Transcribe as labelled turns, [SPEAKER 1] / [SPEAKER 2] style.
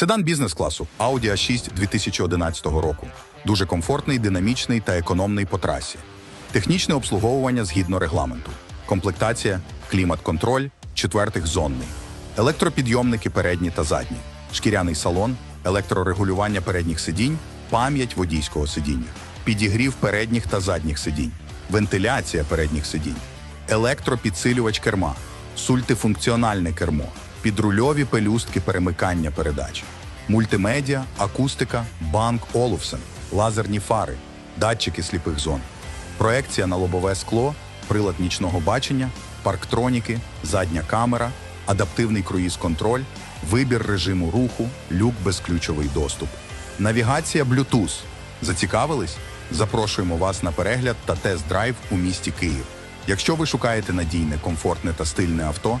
[SPEAKER 1] Седан бізнес-класу Audi A6 2011 року. Дуже комфортний, динамічний та економний по трасі. Технічне обслуговування згідно регламенту. Комплектація, клімат-контроль, четвертих зонний. Електропідйомники передні та задні. Шкіряний салон, електрорегулювання передніх сидінь, пам'ять водійського сидіння, підігрів передніх та задніх сидінь, вентиляція передніх сидінь, електропідсилювач керма, сультифункціональне кермо, підрульові пелюстки перемикання передач, мультимедіа, акустика, банк Олufsen, лазерні фари, датчики сліпих зон, проекція на лобове скло, прилад нічного бачення, парктроніки, задня камера, адаптивний круїз-контроль, вибір режиму руху, люк безключовий доступ, навігація Bluetooth. Зацікавились? Запрошуємо вас на перегляд та тест-драйв у місті Київ. Якщо ви шукаєте надійне, комфортне та стильне авто,